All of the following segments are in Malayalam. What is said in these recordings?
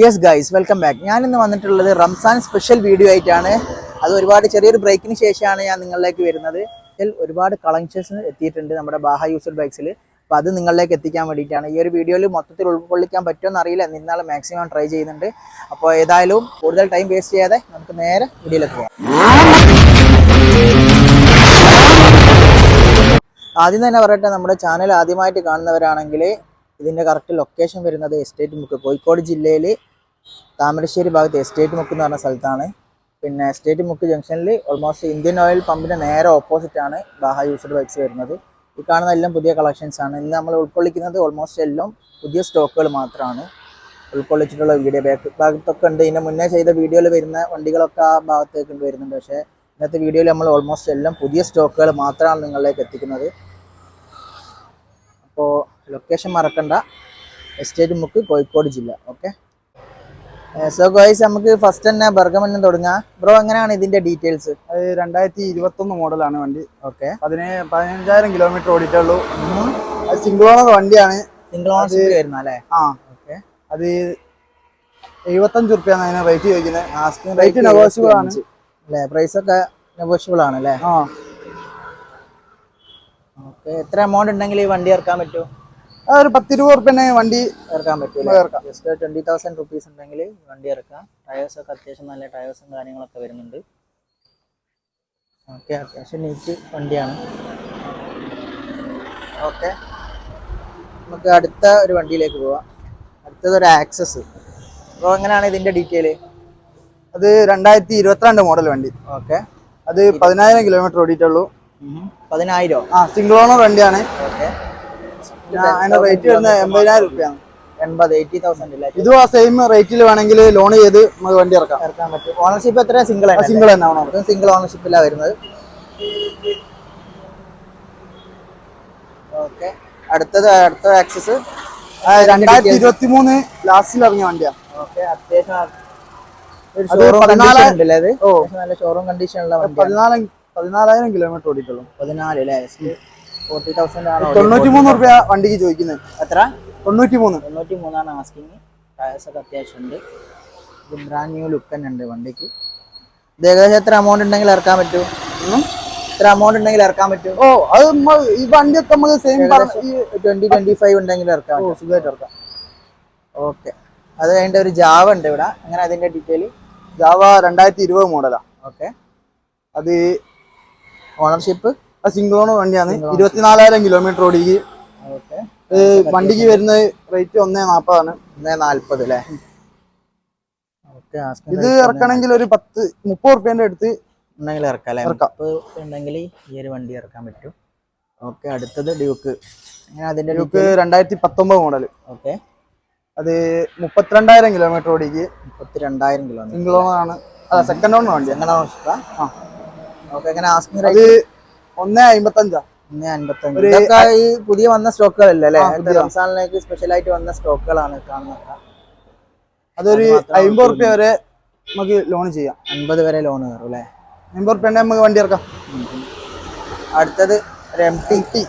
യെസ് ഗൈസ് വെൽക്കം ബാക്ക് ഞാൻ ഇന്ന് വന്നിട്ടുള്ളത് റംസാൻ സ്പെഷ്യൽ വീഡിയോ ആയിട്ടാണ്. അത് ഒരുപാട് ചെറിയൊരു ബ്രേക്കിന് ശേഷമാണ് ഞാൻ നിങ്ങളിലേക്ക് വരുന്നത്. ഒരുപാട് കളക്ഷൻസ് എത്തിയിട്ടുണ്ട് നമ്മുടെ ബാഹ യൂസർ ബൈക്സിൽ അപ്പോൾ അത് നിങ്ങളിലേക്ക് എത്തിക്കാൻ വേണ്ടിയിട്ടാണ്. ഈ ഒരു വീഡിയോയിൽ മൊത്തത്തിൽ ഉൾക്കൊള്ളിക്കാൻ പറ്റുമെന്ന് അറിയില്ല. നിന്നാൾ മാക്സിമം ട്രൈ ചെയ്യുന്നുണ്ട്. അപ്പോൾ ഏതായാലും കൂടുതൽ ടൈം വേസ്റ്റ് ചെയ്യാതെ നമുക്ക് നേരെ വീഡിയോയിലേക്ക് പോകാം. ആദ്യം തന്നെ പറയട്ടെ നമ്മുടെ ചാനൽ ആദ്യമായിട്ട് കാണുന്നവരാണെങ്കിൽ ഇതിന്റെ കറക്റ്റ് ലൊക്കേഷൻ വരുന്നത് എസ്റ്റേറ്റ് മുക്ക് കോഴിക്കോട് ജില്ലയിൽ താമരശ്ശേരി ഭാഗത്ത് എസ്റ്റേറ്റ് മുക്ക് എന്ന് പറഞ്ഞ സ്ഥലത്താണ്. പിന്നെ എസ്റ്റേറ്റ് മുക്ക് ജംഗ്ഷനിൽ ഓൾമോസ്റ്റ് ഇന്ത്യൻ ഓയിൽ പമ്പിന്റെ നേരെ ഓപ്പോസിറ്റാണ് ബാഹ യൂസ്ഡ് ബൈക്സ് വരുന്നത്. ഈ കാണുന്ന എല്ലാം പുതിയ കളക്ഷൻസ് ആണ്. ഇന്ന് നമ്മൾ ഉൾക്കൊള്ളിക്കുന്നത് ഓൾമോസ്റ്റ് എല്ലാം പുതിയ സ്റ്റോക്കുകൾ മാത്രമാണ് ഉൾക്കൊള്ളിച്ചിട്ടുള്ള വീഡിയോ ബാക്ക് ഭാഗത്തൊക്കെ ഉണ്ട്. ഇതിന്റെ മുന്നേ ചെയ്ത വീഡിയോയിൽ വരുന്ന വണ്ടികളൊക്കെ ആ ഭാഗത്തേക്ക് വരുന്നുണ്ട്. പക്ഷേ ഇന്നത്തെ വീഡിയോയിൽ നമ്മൾ ഓൾമോസ്റ്റ് എല്ലാം പുതിയ സ്റ്റോക്കുകൾ മാത്രമാണ് നിങ്ങളിലേക്ക് എത്തിക്കുന്നത്. അപ്പോൾ ലൊക്കേഷൻ മറക്കണ്ട. എസ്റ്റേറ്റ് മുക്ക് കോഴിക്കോട് ജില്ല. ഓക്കെ സോ ഗോയ്സ് നമുക്ക് ഫസ്റ്റ് തന്നെ ബർഗമന്ന് തുടങ്ങാം. ബ്രോ എങ്ങനെയാണ് ഇതിന്റെ ഡീറ്റെയിൽസ് അത് രണ്ടായിരത്തി ഇരുപത്തൊന്ന് മോഡലാണ് വണ്ടി. ഓക്കെ അതിന് പതിനഞ്ചായിരം കിലോമീറ്റർ ഓടിയിട്ടുള്ളൂ. അത് സിംഗിൾ ഓണർ വണ്ടിയാണ്. സിംഗിൾ ഓണർ വരുന്ന അല്ലേ? ആ. ഓക്കെ അത് എഴുപത്തഞ്ച് റുപ്യാണ് അതിന് റേറ്റ് ചോദിക്കുന്നത്. ആസ്കിംഗ് Rate negotiable ആണ്. അല്ലേ? പ്രൈസ് ഒക്കെ നെഗോഷ്യബിൾ ആണ് അല്ലേ? ആ. ഓക്കെ എത്ര എമൗണ്ട് ഉണ്ടെങ്കിൽ ഈ വണ്ടി ഇറക്കാൻ പറ്റും? അത് പത്ത് പത്തിരുപത് റുപ്യനെ വണ്ടി ഇറക്കാൻ പറ്റും ഇറക്കാം. ജസ്റ്റ് ട്വന്റി തൗസൻഡ് റുപ്പീസ് ഉണ്ടെങ്കിൽ വണ്ടി ഇറക്കാം. ടയേഴ്സ് ഒക്കെ അത്യാവശ്യം നല്ല ടയേഴ്സും കാര്യങ്ങളൊക്കെ വരുന്നുണ്ട്. ഓക്കെ അത്യാവശ്യം നീറ്റ് വണ്ടിയാണ്. ഓക്കെ നമുക്ക് അടുത്ത ഒരു വണ്ടിയിലേക്ക് പോവാം. അടുത്തത് ഒരു ആക്സസ് അപ്പോൾ എങ്ങനെയാണ് ഇതിന്റെ ഡീറ്റെയിൽ അത് രണ്ടായിരത്തി ഇരുപത്തിരണ്ട് മോഡൽ വണ്ടി. ഓക്കെ അത് പതിനായിരം കിലോമീറ്റർ ഓടിയിട്ടുള്ളൂ. പതിനായിരോ? ആ സിംഗിൾ ഓണർ വണ്ടിയാണ്. ഓക്കെ ഞാൻ റേറ്റ് വരുന്നത് എൺപതിനായിരം റുപ്യാണ്. എൺപത് എയ്റ്റി തൗസൻഡ് അല്ലേ ഇതും ആ സെയിം റേറ്റിൽ വേണമെങ്കിൽ ലോൺ ചെയ്ത് നമുക്ക് വണ്ടി ഇറക്കാം. ഇറക്കാൻ പറ്റും. ഓണർഷിപ്പ് എത്ര സിംഗിൾ സിംഗിൾ തന്നെ ഓണർ സിംഗിൾ ഓണർഷിപ്പിലാണ് വരുന്നത്. ഓക്കെ അടുത്തത് അടുത്ത ആക്സസ് രണ്ടായിരത്തി ഇരുപത്തി മൂന്ന് ലാസ്റ്റിൽ ഇറങ്ങിയ വണ്ടിയാണ് ഓക്കെ അത്യാവശ്യം ഷോറൂം പതിനാല് പതിനാലായിരം കിലോമീറ്റർ ഓടിയിട്ടുള്ളൂ. പതിനാല് അല്ലേ? ഫോർട്ടി തൗസൻഡ് ആണ്? തൊണ്ണൂറ്റി മൂന്ന് റുപ്യ വണ്ടിക്ക് ചോദിക്കുന്നത്. എത്ര? തൊണ്ണൂറ്റി മൂന്ന് തൊണ്ണൂറ്റി മൂന്നാണ് ആസ്കിങ് ടയർസ് ഒക്കെ അത്യാവശ്യം ഉണ്ട് ഇത് ബ്രാൻഡ് ന്യൂ ലുക്ക് തന്നെ ഉണ്ട് വണ്ടിക്ക്. ഇത് ഏകദേശം എത്ര എമൗണ്ട് ഉണ്ടെങ്കിൽ ഇറക്കാൻ പറ്റും? എത്ര എമൗണ്ട് ഉണ്ടെങ്കിൽ ഇറക്കാൻ പറ്റും? ഓ അത് ഈ വണ്ടിയൊക്കെ നമുക്ക് സെയിം ട്വന്റി ട്വന്റി ഫൈവ് ഉണ്ടെങ്കിൽ ഇറക്കാം ഓ സുഖമായിട്ട് ഇറക്കാം. ഓക്കെ അത് കഴിഞ്ഞിട്ട് ഒരു ജാവ ഉണ്ട് ഇവിടെ. അങ്ങനെ അതിന്റെ ഡീറ്റെയിൽ ജാവ രണ്ടായിരത്തി ഇരുപത് മോഡലാ ഓക്കെ അത് ഓണർഷിപ്പ് സിംഗിൾ ഓണർ വണ്ടിയാണ്. ഇരുപത്തിനാലായിരം കിലോമീറ്റർ ഓടിക്ക്. വണ്ടിക്ക് വരുന്ന റേറ്റ് ഒന്നേ നാൽപ്പതാണ് ഒന്നേ നാല്പത് അല്ലേ? ഇത് ഇറക്കണമെങ്കിൽ ഒരു പത്ത് മുപ്പത് റുപ്യന്റെ അടുത്ത് ഉണ്ടെങ്കിൽ ഇറക്കാം അല്ലേ. ഉണ്ടെങ്കിൽ ഈ ഒരു വണ്ടി ഇറക്കാൻ പറ്റും. ഓക്കെ അടുത്തത് ഡ്യൂക്ക് അതിന്റെ ഡ്യൂക്ക് രണ്ടായിരത്തി പത്തൊമ്പത് മോഡൽ ഓക്കെ. അത് മുപ്പത്തിരണ്ടായിരം കിലോമീറ്റർ ഓടിക്ക്. മുപ്പത്തിരണ്ടായിരം കിലോമീറ്റർ സിംഗിൾ ഓണർ ആണ് അല്ല സെക്കൻഡ് ഓണർ വണ്ടി എങ്ങനെ ഓക്കെ എങ്ങനെ ആസ്കിങ് അത് ഒന്നേ അമ്പത്തഞ്ചാ ഒന്ന് അൻപത്തഞ്ച് ഇതൊക്കെ ഈ പുതിയ വന്ന സ്റ്റോക്കുകളല്ലേ? അല്ലേ റംസാനിലേക്ക് സ്പെഷ്യൽ ആയിട്ട് വന്ന സ്റ്റോക്കുകളാണ് കാണുന്നത്. അതൊരു അമ്പത് റുപ്യ വരെ നമുക്ക് ലോൺ ചെയ്യാം. അൻപത് വരെ ലോൺ കയറും അല്ലേ? അമ്പത് റുപ്യ നമുക്ക് വണ്ടി ഇറക്കാം. അടുത്തത് ഒരു എം ടി ടി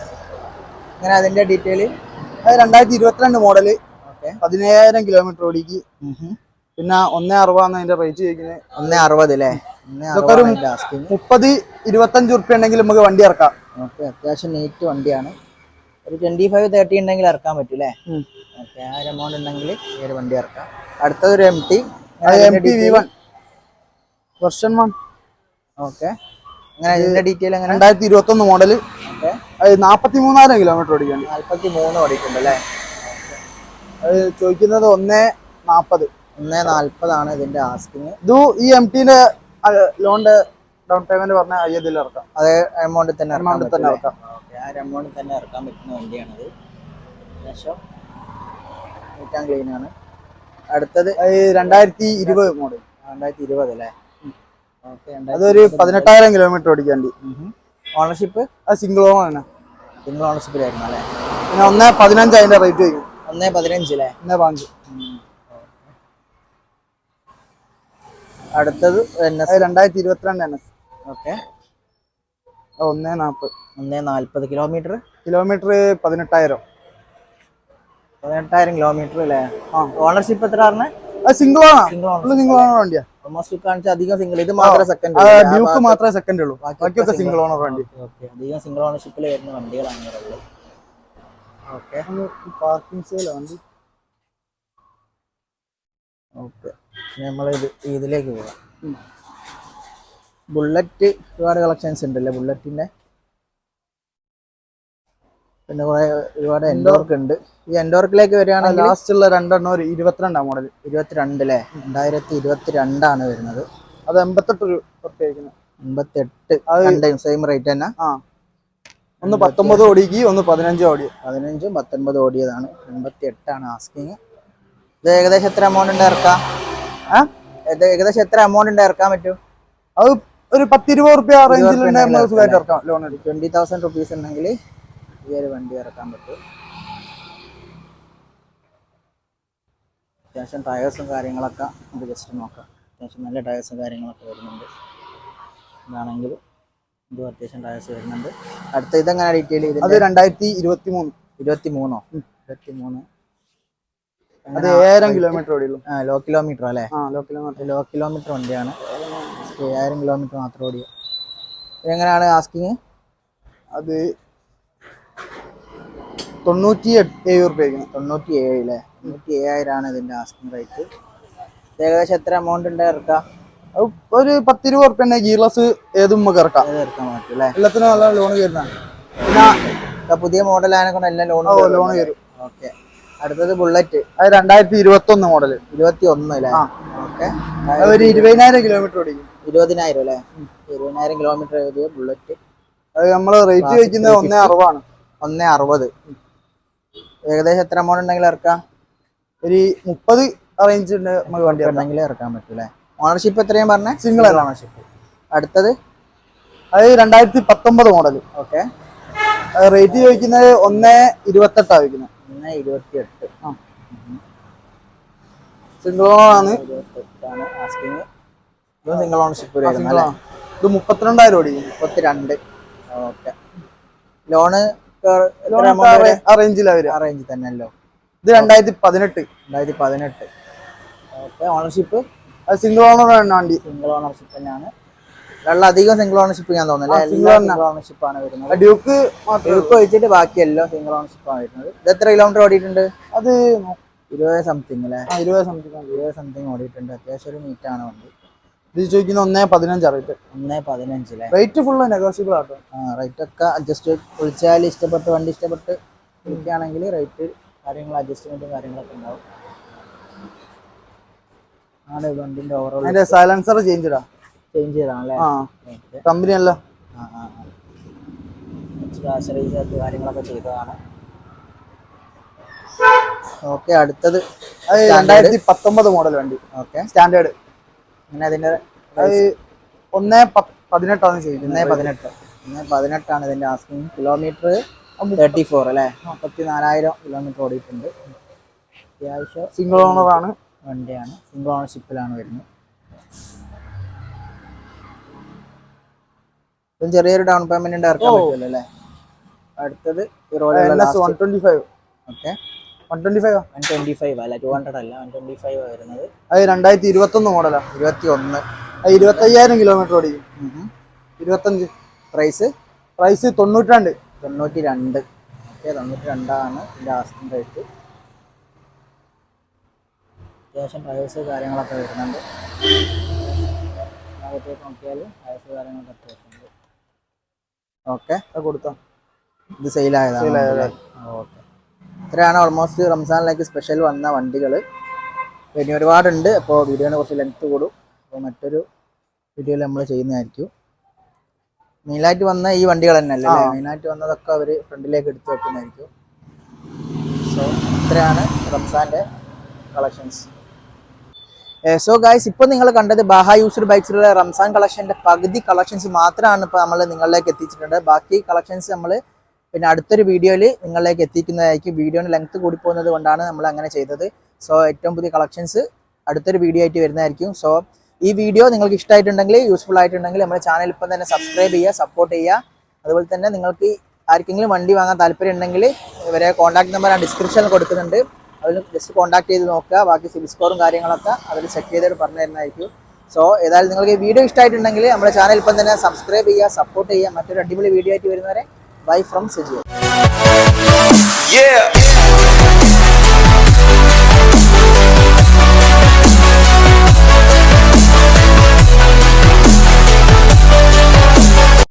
അങ്ങനെ അതിന്റെ ഡീറ്റെയിൽ അത് രണ്ടായിരത്തി ഇരുപത്തിരണ്ട് മോഡൽ ഓക്കെ പതിനയ്യായിരം കിലോമീറ്റർ ഓടിക്ക്. പിന്നെ ഒന്നേ അറുപതാണ് അതിന്റെ റേറ്റ് ചോദിക്കുന്നത്. ഒന്നേ അറുപത് അല്ലേ? ഇതൊക്കെ ഒരു മുപ്പത് ഇരുപത്തഞ്ച് റുപ്യ ഉണ്ടെങ്കിൽ നമുക്ക് വണ്ടി ഇറക്കാം. ഓക്കെ അത്യാവശ്യം നീറ്റ് വണ്ടിയാണ്. ഒരു ട്വന്റി ഫൈവ് തേർട്ടി ഉണ്ടെങ്കിൽ ഇറക്കാൻ പറ്റും അല്ലേ. ഓക്കെ ആ ഒരു എമൗണ്ട് ഉണ്ടെങ്കിൽ ഈ ഒരു വണ്ടി ഇറക്കാം. അടുത്തത് ഒരു M T M T V one version one okay. അങ്ങനെ ഇതിന്റെ ഡീറ്റെയിൽ അങ്ങനെ രണ്ടായിരത്തി ഇരുപത്തി ഒന്ന് മോഡൽ നാപ്പത്തി മൂന്നായിരം കിലോമീറ്റർ ഓടിക്കുന്നുണ്ട് നാല്പത്തി മൂന്ന് ഓടിക്കുന്നുണ്ട് അല്ലേ? അത് ചോദിക്കുന്നത് ഒന്നേ നാപ്പത്. ഒന്ന് നാല്പതാണ് ഇതിന്റെ ആസ്കിങ് ഇത് ഈ എം ടിന്റെ ലോണിന്റെ ഡൗൺ പേയ്മെന്റ് പറഞ്ഞ അയ്യതിൽ ഇറക്കാം. അതേ എമൗണ്ട് തന്നെ എമൗണ്ടിൽ തന്നെ ഇറക്കാം. ആ ഒരു എമൗണ്ട് തന്നെ ഇറക്കാൻ പറ്റുന്ന വണ്ടിയാണത്. ഏകദേശം നീറ്റ് ആൻഡ് ക്ലീൻ ആണ്. അടുത്തത് രണ്ടായിരത്തി ഇരുപത് മോഡൽ രണ്ടായിരത്തി ഇരുപത് അല്ലേ? ഓക്കെ അതൊരു പതിനെട്ടായിരം കിലോമീറ്റർ ഓടിക്കാണ്ടി ഓണർഷിപ്പ് അത് സിംഗിൾ ഓണർ ആണ്. സിംഗിൾ ഓണർഷിപ്പിലായിരുന്നു അല്ലേ? പിന്നെ ഒന്നേ പതിനഞ്ച് അതിന്റെ റേറ്റ് വരും. ഒന്നേ പതിനഞ്ച് അല്ലേ? ഒന്നേ പാഞ്ച് അടുത്തത് എൻ എസ് അത് രണ്ടായിരത്തി ഇരുപത്തിരണ്ട് എൻ എസ് ഓക്കെ. ഒന്നേ നാൽപ്പത് ഒന്നേ നാൽപ്പത് കിലോമീറ്റർ കിലോമീറ്റർ പതിനെട്ടായിരം. പതിനെട്ടായിരം കിലോമീറ്റർ അല്ലേ? ആ. ഓണർഷിപ്പ് എത്ര പറഞ്ഞേ? സിംഗിൾ സിംഗിൾ ഓണർ വണ്ടിയാ. ഓൾമോസ്റ്റ് കാണിച്ച അധികം സിംഗിൾ ഇത് മാത്രമേ സെക്കൻഡ് ഡ്യൂക്ക് മാത്രമേ സെക്കൻഡ് ഉള്ളൂ. ബാക്കിയൊക്കെ സിംഗിൾ ഓണർ വണ്ടി. ഓക്കെ അധികം സിംഗിൾ ഓണർഷിപ്പിൽ വരുന്ന വണ്ടികളാണ് ഓക്കെ. പാർക്കിംഗ് സെയിലാണ് വണ്ടി ഓക്കെ നമ്മൾ ഇത് ഇതിലേക്ക് പോകാം ബുള്ളറ്റ് ഒരുപാട് കളക്ഷൻസ് ഉണ്ടല്ലേ? ബുള്ളറ്റിന്റെ പിന്നെ കുറെ ഒരുപാട് എൻഡോർക്ക് ഉണ്ട്. ഈ എൻഡോർക്കിലേക്ക് വരികയാണെങ്കിൽ ലാസ്റ്റ് ഉള്ള രണ്ടെണ്ണം ഒരു ഇരുപത്തിരണ്ടാ മോഡൽ ഇരുപത്തിരണ്ട് അല്ലേ രണ്ടായിരത്തി ഇരുപത്തി രണ്ടാണ് വരുന്നത്. അത് എൺപത്തെട്ട് രൂപ എൺപത്തെട്ട്. രണ്ടും സെയിം റേറ്റ് തന്നെ. ആ. ഒന്ന് പത്തൊമ്പത് ഓടിക്ക് ഒന്ന് പതിനഞ്ച് ഓടി. പതിനഞ്ചും പത്തൊൻപത് ഓടിയതാണ്. എൺപത്തി എട്ടാണ് ആസ്കിങ് ഇത് ഏകദേശം എത്ര എമൗണ്ട് ഉണ്ട് ഇറക്കാം? ആ? ഏകദേശം എത്ര എമൗണ്ട് ഉണ്ട് ഇറക്കാൻ പറ്റും? അത് ഒരു പത്തിരുപത് റുപ്യ റേഞ്ചിൽ സുഖമായിട്ട് ഇറക്കാം ലോൺ എടുക്കും. ട്വന്റി തൗസൻഡ് റുപ്പീസ് ഉണ്ടെങ്കിൽ ഈ ഒരു വണ്ടി ഇറക്കാൻ പറ്റും. അത്യാവശ്യം ടയേഴ്സും കാര്യങ്ങളൊക്കെ നമുക്ക് ജസ്റ്റ് നോക്കാം. അത്യാവശ്യം നല്ല ടയേഴ്സും കാര്യങ്ങളൊക്കെ വരുന്നുണ്ട്. ഇതാണെങ്കിൽ ഇതും അത്യാവശ്യം ടയേഴ്സ് വരുന്നുണ്ട്. അടുത്ത ഇതെങ്ങനെ ഡീറ്റെയിൽ അത് ഇതിന്റെ രണ്ടായിരത്തി ഇരുപത്തി മൂന്ന് ഇരുപത്തി മൂന്നോ ഇരുപത്തി മൂന്ന് അത് ഏഴായിരം കിലോമീറ്റർ ഓടിയുള്ളൂ. ലോ കിലോമീറ്റർ അല്ലേ? ലോ കിലോമീറ്റർ ലോ കിലോമീറ്റർ വണ്ടിയാണ്. ഏഴായിരം കിലോമീറ്റർ മാത്രം ഓടിയ. എങ്ങനെയാണ് ആസ്കിങ് അത് തൊണ്ണൂറ്റി എട്ട് ഏഴ് റുപ്യക്ക് തൊണ്ണൂറ്റി ഏഴ് അല്ലേ? തൊണ്ണൂറ്റി ഏഴായിരമാണ് ഇതിന്റെ ആസ്കിങ് റേറ്റ് ഏകദേശം എത്ര എമൗണ്ട് ഉണ്ട് ഇറക്കാം? ഒരു ഒരു പത്തിരുപത് റുപ്യ ഗീർലെസ് ഏതും നമുക്ക് ഇറക്കാം. ഇറക്കാൻ പറ്റും അല്ലേ? എല്ലാത്തിനും നല്ല ലോൺ കയറുന്നതാണ് പിന്നെ പുതിയ മോഡൽ ആയതിനെ കൊണ്ട് എല്ലാം ലോൺ ലോൺ കയറും ഓക്കെ. അടുത്തത് ബുള്ളറ്റ്. അത് രണ്ടായിരത്തി ഇരുപത്തി ഒന്ന് മോഡൽ ഇരുപത്തി ഒന്ന് അല്ലേ. ഓക്കെ ഒരു ഇരുപതിനായിരം കിലോമീറ്റർ ഓടിക്കും. ഇരുപതിനായിരം അല്ലേ? ഇരുപതിനായിരം കിലോമീറ്റർ ഓടിയ ബുള്ളറ്റ്. അത് നമ്മൾ റേറ്റ് വയ്ക്കുന്നത് ഒന്നേ അറുപതാണ്. ഒന്ന് അറുപത്. ഏകദേശം എത്ര എമൗണ്ട് ഉണ്ടെങ്കിൽ ഇറക്കാം? ഒരു മുപ്പത് റേഞ്ച് ഉണ്ട് നമുക്ക് വണ്ടി ഉണ്ടെങ്കിൽ ഇറക്കാൻ പറ്റും അല്ലേ? ഓണർഷിപ്പ് എത്രയും പറഞ്ഞേ? സിംഗിൾ. ഓണർഷിപ്പ് അടുത്തത്? അത് രണ്ടായിരത്തി പത്തൊമ്പത് മോഡൽ ഓക്കെ റേറ്റ് ചോദിക്കുന്നത് ഒന്നേ ഇരുപത്തെട്ടാണ് വയ്ക്കുന്നത് ഒന്ന് ഇരുപത്തിയെട്ട്. സിംഗിൾ ഓണാണ് ഇരുപത്തെട്ടാണ് ആസ്കിങ് ഇതും സിംഗിൾ ഓണർഷിപ്പ് സിംഗിൾ ആണ് ഇത് മുപ്പത്തിരണ്ടായിരം ഓടിക്കും മുപ്പത്തിരണ്ട്. ഓക്കെ. ലോണ് എത്ര എമൗണ്ട് അറേഞ്ച് ആ തന്നെയല്ലോ? ഇത് രണ്ടായിരത്തി പതിനെട്ട് രണ്ടായിരത്തി പതിനെട്ട് ഓക്കെ ഓണർഷിപ്പ് അത് സിംഗിൾ ഓണർ വണ്ടി സിംഗിൾ ഓണർഷിപ്പ് തന്നെയാണ്. വെള്ളം അധികം സിംഗിൾ ഓണർഷിപ്പ് ഞാൻ തോന്നുന്നില്ല. ആ, single സിംഗിൾ ഓണർഷിപ്പ് ആണ് വരുന്നത്. ഡ്യൂക്ക് ഡ്യൂക്ക് ഒഴിച്ചിട്ട് ബാക്കിയെല്ലാം സിംഗിൾ ഓണർഷിപ്പ് ആണ് വരുന്നത്. ഇത് എത്ര കിലോമീറ്റർ ഓടിയിട്ടുണ്ട്? അത് ഇരുപത് സംതിങ് അല്ലേ? ഇരുപത് സംതിങ് ഇരുപത് സംതിങ് ഓടിയിട്ടുണ്ട്. അത്യാവശ്യം ഒരു മീറ്റ് ആണ് വണ്ടി. ഇത് ചോദിക്കുന്ന ഒന്നേ പതിനഞ്ചാ റേറ്റ് ഒന്നേ പതിനഞ്ചിലെ റേറ്റ് ഫുൾ നെഗോഷ്യബിൾ ആട്ടോ. ആ റേറ്റ് ഒക്കെ അഡ്ജസ്റ്റ് വിളിച്ചാൽ ഇഷ്ടപ്പെട്ട് വണ്ടി ഇഷ്ടപ്പെട്ട് വിളിക്കുകയാണെങ്കിൽ റേറ്റ് കാര്യങ്ങൾ അഡ്ജസ്റ്റ്മെന്റും കാര്യങ്ങളൊക്കെ ഉണ്ടാവും. ആണ് വണ്ടിന്റെ ഓവറോൾ അതിന്റെ സൈലൻസർ ചേഞ്ച് ഇടാം. ചേഞ്ച് ചെയ്താണല്ലേ ആ. കമ്പനി അല്ല. കാര്യങ്ങളൊക്കെ ചെയ്തതാണ്. ഓക്കെ അടുത്തത്. രണ്ടായിരത്തി പത്തൊമ്പത് മോഡൽ വണ്ടി. ഓക്കെ സ്റ്റാൻഡേർഡ് അങ്ങനെ അതിന്റെ അത് ഒന്നേ പതിനെട്ടാണ് ചോദിക്കുന്നത്. ഒന്നേ പതിനെട്ട്. ഒന്നേ പതിനെട്ടാണ് ഇതിന്റെ ആസ്കിങ് കിലോമീറ്റർ തേർട്ടി ഫോർ അല്ലേ? മുപ്പത്തി നാലായിരം കിലോമീറ്റർ ഓടിയിട്ടുണ്ട്. അത്യാവശ്യം സിംഗിൾ ഓണർ ആണ്. വണ്ടിയാണ്. സിംഗിൾ ഓണർഷിപ്പിലാണ് വരുന്നത്. ഇതും ചെറിയൊരു ഡൗൺ പേയ്മെന്റ് ഇറക്കാൻ പറ്റുമല്ലോ അല്ലേ? അടുത്തത് one twenty five okay one twenty five one twenty five അല്ല ടു ഹൺഡ്രഡ് അല്ല വൺ ട്വന്റി ഫൈവ് വരുന്നത്. അത് രണ്ടായിരത്തി ഇരുപത്തി മോഡലാ ഇരുപത്തി ഒന്ന് അത് ഇരുപത്തയ്യായിരം കിലോമീറ്റർ ഓടിക്കും. ഇരുപത്തഞ്ച്. പ്രൈസ് പ്രൈസ് തൊണ്ണൂറ്റിരണ്ട്. തൊണ്ണൂറ്റി രണ്ട് ഓക്കെ തൊണ്ണൂറ്റി രണ്ടാണ് ഇതിന്റെ റേറ്റ് അത്യാവശ്യം പ്രൈസ് കാര്യങ്ങളൊക്കെ വരുന്നുണ്ട്. ഭാഗത്തേക്ക് നോക്കിയാൽ പ്രൈസ് കാര്യങ്ങളൊക്കെ അത്യാവശ്യമുണ്ട് ഓക്കെ. അത് കൊടുത്തോ. ഇത് സെയിലായതാണ്? ഓക്കെ. ഇത്രയാണ് ഓൾമോസ്റ്റ് റംസാനിലേക്ക് സ്പെഷ്യൽ വന്ന വണ്ടികൾ ഇനി ഒരുപാടുണ്ട്. അപ്പോൾ വീഡിയോനെ കുറച്ച് ലെങ്ത്ത് കൂടും. അപ്പോൾ മറ്റൊരു വീഡിയോയിൽ നമ്മൾ ചെയ്യുന്നതായിരിക്കും. മെയിനായിട്ട് വന്ന ഈ വണ്ടികൾ തന്നെ അല്ലേ. മെയിനായിട്ട് വന്നതൊക്കെ അവർ ഫ്രണ്ടിലേക്ക് എടുത്തു വെക്കുന്നതായിരിക്കും. സോ ഇത്രയാണ് റംസാന്റെ കളക്ഷൻസ് സോ ഗായ്സ് ഇപ്പോൾ നിങ്ങൾ കണ്ടത് ബാഹ യൂസ്ഡ് ബൈക്സിലുള്ള റംസാൻ കളക്ഷന്റെ പകുതി കളക്ഷൻസ് മാത്രമാണ് ഇപ്പോൾ നമ്മൾ നിങ്ങളിലേക്ക് എത്തിച്ചിട്ടുണ്ട്. ബാക്കി കളക്ഷൻസ് നമ്മൾ പിന്നെ അടുത്തൊരു വീഡിയോയിൽ നിങ്ങളിലേക്ക് എത്തിക്കുന്നതായിരിക്കും. വീഡിയോന് ലെങ്ത് കൂടി പോകുന്നത് കൊണ്ടാണ് നമ്മൾ അങ്ങനെ ചെയ്തത്. സോ ഏറ്റവും പുതിയ കളക്ഷൻസ് അടുത്തൊരു വീഡിയോ ആയിട്ട് വരുന്നതായിരിക്കും. സോ ഈ വീഡിയോ നിങ്ങൾക്ക് ഇഷ്ടമായിട്ടുണ്ടെങ്കിൽ യൂസ്ഫുൾ ആയിട്ടുണ്ടെങ്കിൽ നമ്മുടെ ചാനൽ ഇപ്പം തന്നെ സബ്സ്ക്രൈബ് ചെയ്യുക സപ്പോർട്ട് ചെയ്യുക. അതുപോലെ തന്നെ നിങ്ങൾക്ക് ആർക്കെങ്കിലും വണ്ടി വാങ്ങാൻ താല്പര്യം ഉണ്ടെങ്കിൽ ഇവരെ കോൺടാക്ട് നമ്പർ ആ ഡിസ്ക്രിപ്ഷനിൽ കൊടുക്കുന്നുണ്ട്. അതിൽ ജസ്റ്റ് കോൺടാക്ട് ചെയ്ത് നോക്കുക. ബാക്കി സിബിൽ സ്കോറും കാര്യങ്ങളൊക്കെ അതിൽ ചെക്ക് ചെയ്തിട്ട് പറഞ്ഞു തരുന്നതായിരിക്കും. സോ ഏതായാലും നിങ്ങൾക്ക് ഈ വീഡിയോ ഇഷ്ടമായിട്ടുണ്ടെങ്കിൽ നമ്മുടെ ചാനൽ ഇപ്പം തന്നെ സബ്സ്ക്രൈബ് ചെയ്യുക സപ്പോർട്ട് ചെയ്യുക. മറ്റൊരു അടിപൊളി വീഡിയോ ആയിട്ട് വരുന്നവരെ ബൈ ഫ്രം സജിയോ